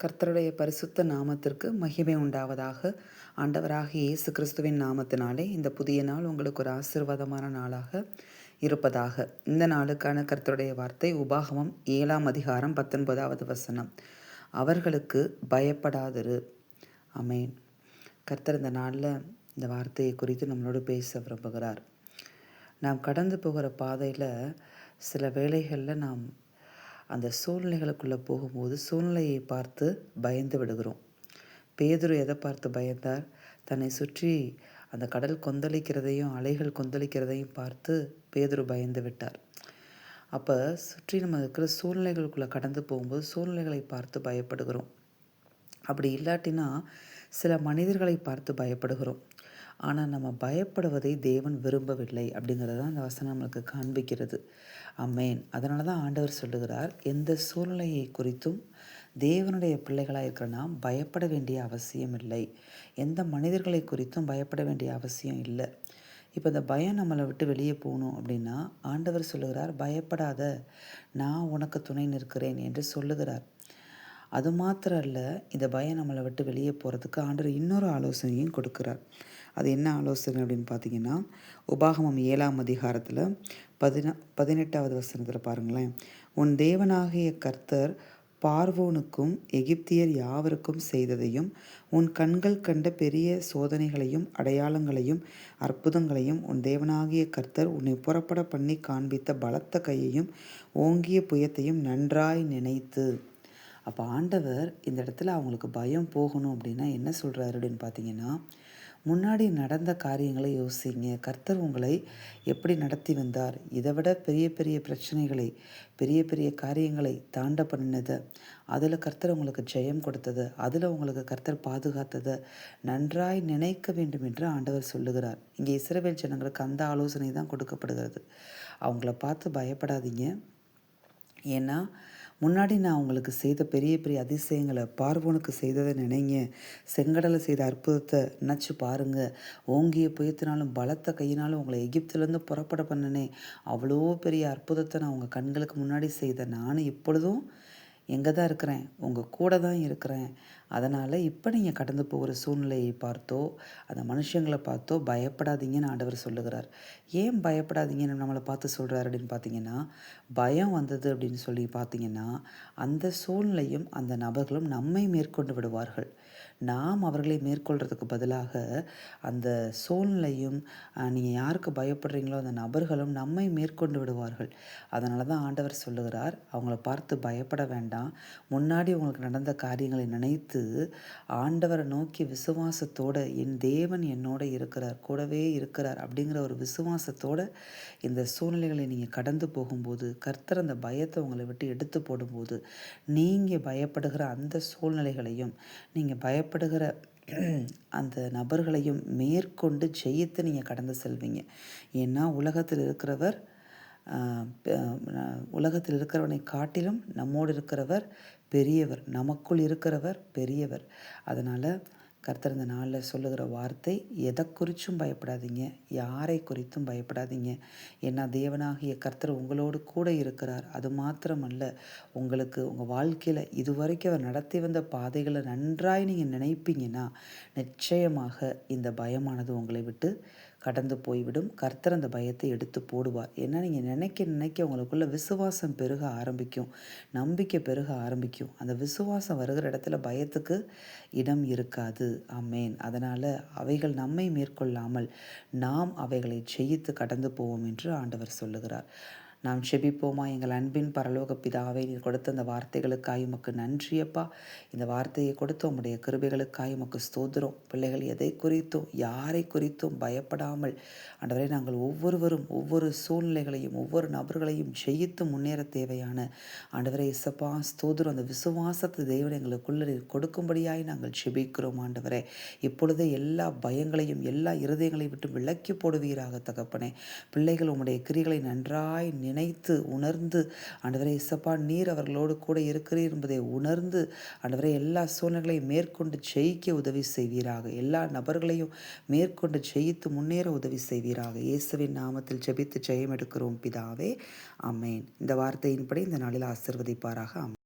கர்த்தருடைய பரிசுத்த நாமத்திற்கு மகிமை உண்டாவதாக. ஆண்டவராக இயேசு கிறிஸ்துவின் நாமத்தினாலே இந்த புதிய நாள் உங்களுக்கு ஒரு ஆசீர்வாதமான நாளாக இருப்பதாக. இந்த நாளுக்கான கர்த்தருடைய வார்த்தை உபாகமம் ஏழாம் அதிகாரம் பத்தொன்பதாவது வசனம். அவர்களுக்கு பயப்படாதிரு. அமேன் கர்த்தர் இந்த நாளில் இந்த வார்த்தையை குறித்து நம்மளோடு பேச விரும்புகிறார். நாம் கடந்து போகிற பாதையில் சில வேளைகளில் நாம் அந்த சூழ்நிலைகளுக்குள்ளே போகும்போது சூழ்நிலையை பார்த்து பயந்து விடுகிறோம். பேதுரு எதை பார்த்து பயந்தார்? தன்னை சுற்றி அந்த கடல் கொந்தளிக்கிறதையும் அலைகள் கொந்தளிக்கிறதையும் பார்த்து பேதுரு பயந்து விட்டார். அப்போ சுற்றி நம்ம இருக்கிற சூழ்நிலைகளுக்குள்ளே கடந்து போகும்போது சூழ்நிலைகளை பார்த்து பயப்படுகிறோம். அப்படி இல்லாட்டினா சில மனிதர்களை பார்த்து பயப்படுகிறோம். ஆனால் நம்ம பயப்படுவதை தேவன் விரும்பவில்லை அப்படிங்கிறது தான் அந்த வசனம் நம்மளுக்கு காண்பிக்கிறது. அம்மேன் அதனால தான் ஆண்டவர் சொல்லுகிறார் எந்த சூழ்நிலையை குறித்தும் தேவனுடைய பிள்ளைகளாக இருக்கிற நாம் பயப்பட வேண்டிய அவசியம் இல்லை. எந்த மனிதர்களை குறித்தும் பயப்பட வேண்டிய அவசியம் இல்லை. இப்போ இந்த பயம் நம்மளை விட்டு வெளியே போகணும் அப்படின்னா ஆண்டவர் சொல்லுகிறார் பயப்படாத நான் உனக்கு துணை நிற்கிறேன் என்று சொல்லுகிறார். அது மாத்திரம் இல்லை இந்த பயம் நம்மளை விட்டு வெளியே போகிறதுக்கு ஆண்டவர் இன்னொரு ஆலோசனையும் கொடுக்குறார். அது என்ன ஆலோசனை அப்படின்னு பார்த்தீங்கன்னா உபாகமம் ஏழாம் அதிகாரத்தில் பதினா பதினெட்டாவது வசனத்தில் பாருங்களேன். உன் தேவனாகிய கர்த்தர் பார்வோனுக்கும் எகிப்தியர் யாவருக்கும் செய்ததையும் உன் கண்கள் கண்ட பெரிய சோதனைகளையும் அடையாளங்களையும் அற்புதங்களையும் உன் தேவனாகிய கர்த்தர் உன்னை புறப்பட பண்ணி காண்பித்த பலத்த கையையும் ஓங்கிய புயத்தையும் நன்றாய் நினைத்து. அப்போ ஆண்டவர் இந்த இடத்துல அவங்களுக்கு பயம் போகணும் அப்படின்னா என்ன சொல்கிறாரு அப்படின்னு பார்த்தீங்கன்னா முன்னாடி நடந்த காரியங்களை யோசிங்க. கர்த்தர் உங்களை எப்படி நடத்தி வந்தார்? இதை விட பெரிய பெரிய பிரச்சனைகளை பெரிய பெரிய காரியங்களை தாண்ட பண்ணினதை. அதில் கர்த்தர் உங்களுக்கு ஜெயம் கொடுத்தது. அதில் உங்களுக்கு கர்த்தர் பாதுகாத்தது. நன்றாய் நினைக்க வேண்டும் என்று ஆண்டவர் சொல்லுகிறார். இங்கே இஸ்ரவேல் ஜனங்களுக்கு அந்த ஆலோசனை தான் கொடுக்கப்படுகிறது. அவங்கள பார்த்து பயப்படாதீங்க. ஏன்னா முன்னாடி நான் உங்களுக்கு செய்த பெரிய பெரிய அதிசயங்களை பார்வோனுக்கு செய்ததை நினைங்க. செங்கடலை செய்த அற்புதத்தை நினச்சி பாருங்கள் ஓங்கிய புயத்தினாலும் பலத்த கையினாலும் உங்களை எகிப்திலேருந்து புறப்பட பண்ணனே. அவ்வளோ பெரிய அற்புதத்தை நான் உங்கள் கண்களுக்கு முன்னாடி செய்த நான் இப்பொழுதும் எங்கே தான் இருக்கிறேன்? உங்கள் கூட தான் இருக்கிறேன். அதனால் இப்போ நீங்கள் கடந்து போகிற சூழ்நிலையை பார்த்தோ அந்த மனுஷங்களை பார்த்தோ பயப்படாதீங்கன்னு ஆண்டவர் சொல்லுகிறார். ஏன் பயப்படாதீங்கன்னு நம்மளை பார்த்து சொல்கிறார் அப்படின்னு பார்த்தீங்கன்னா பயம் வந்தது அப்படின்னு சொல்லி பார்த்தீங்கன்னா அந்த சூழ்நிலையும் அந்த நபர்களும் நம்மை மேற்கொண்டு விடுவார்கள். நாம் அவர்களை மேற்கொள்கிறதுக்கு பதிலாக அந்த சூழ்நிலையும் நீங்கள் யாருக்கு பயப்படுறீங்களோ அந்த நபர்களும் நம்மை மேற்கொண்டு விடுவார்கள். அதனால தான் ஆண்டவர் சொல்லுகிறார் அவங்கள பார்த்து பயப்பட வேண்டாம். முன்னாடி உங்களுக்கு நடந்த காரியங்களை நினைத்து ஆண்டவரை நோக்கி விசுவாசத்தோடு என் தேவன் என்னோட இருக்கிறார் கூடவே இருக்கிறார் அப்படிங்கிற ஒரு விசுவாசத்தோடு இந்த சூழ்நிலைகளை நீங்கள் கடந்து போகும்போது கர்த்தர் அந்த பயத்தை உங்களை விட்டு எடுத்து போடும்போது நீங்கள் பயப்படுகிற அந்த சூழ்நிலைகளையும் நீங்கள் பயப்படுகிற அந்த நபர்களையும் மேற்கொண்டு ஜெயித்து நீங்கள் கடந்து செல்வீங்க. ஏன்னா உலகத்தில் இருக்கிறவர் உலகத்தில் இருக்கிறவனை காட்டிலும் நம்மோடு இருக்கிறவர் பெரியவர் நமக்குள் இருக்கிறவர் பெரியவர். அதனால் கர்த்தர் இந்த நாளில் சொல்லுகிற வார்த்தை எதை குறித்தும் பயப்படாதீங்க யாரை குறித்தும் பயப்படாதீங்க. ஏன்னா தேவனாகிய கர்த்தர் உங்களோடு கூட இருக்கிறார். அது மாத்திரமல்ல உங்களுக்கு உங்கள் வாழ்க்கையில் இதுவரைக்கும் அவர் நடத்தி வந்த பாதைகளை நன்றாய் நீங்கள் நினைப்பீங்கன்னா நிச்சயமாக இந்த பயமானது உங்களை விட்டு கடந்து போய்விடும். கர்த்தர் அந்த பயத்தை எடுத்து போடுவார். ஏன்னா நீங்கள் நினைக்க நினைக்க உங்களுக்குள்ள விசுவாசம் பெருக ஆரம்பிக்கும். நம்பிக்கை பெருக ஆரம்பிக்கும். அந்த விசுவாசம் வருகிற இடத்துல பயத்துக்கு இடம் இருக்காது. அம்மேன் அதனால் அவைகள் நம்மை மேற்கொள்ளாமல் நாம் அவைகளை ஜெயித்து கடந்து போவோம் என்று ஆண்டவர் சொல்லுகிறார். நாம் செபிப்போமா? எங்கள் அன்பின் பரலோக பிதாவை நீர் கொடுத்த அந்த வார்த்தைகளுக்காய் உமக்கு நன்றியப்பா இந்த வார்த்தையை கொடுத்த உம்முடைய கிருபைகளுக்காய் உமக்கு ஸ்தோத்திரம். பிள்ளைகள் எதை குறித்தும்? யாரை குறித்தும்? பயப்படாமல். அன்றவரை நாங்கள் ஒவ்வொருவரும் ஒவ்வொரு சூழ்நிலைகளையும் ஒவ்வொரு நபர்களையும் ஜெயித்து முன்னேற தேவையான ஆண்டவரை இசப்பா ஸ்தோதிரம் அந்த விசுவாசத்தை தேவன் எங்களுக்குள்ள கொடுக்கும்படியாய் நாங்கள் செபிக்கிறோம் ஆண்டவரே. இப்பொழுதே எல்லா பயங்களையும் எல்லா இருதயங்களையும் விட்டு விலக்கி போடுவீராக தகப்பனே. பிள்ளைகள் உம்முடைய கிரிகளை நன்றாய் நினைத்து உணர்ந்து ஆண்டவரை இசப்பா நீர் அவர்களோடு கூட இருக்கிறீர் என்பதை உணர்ந்து ஆண்டவரை எல்லா சூழ்நிலைகளையும் மேற்கொண்டு ஜெயிக்க உதவி செய்வீராக. எல்லா நபர்களையும் மேற்கொண்டு ஜெயித்து முன்னேற உதவி செய்வீராக. இயேசுவின் நாமத்தில் ஜெபித்து ஜெயம் எடுக்கிறோம் பிதாவே. அம்மேன் இந்த வார்த்தையின்படி இந்த நாளில் ஆசிர்வதிப்பாராக.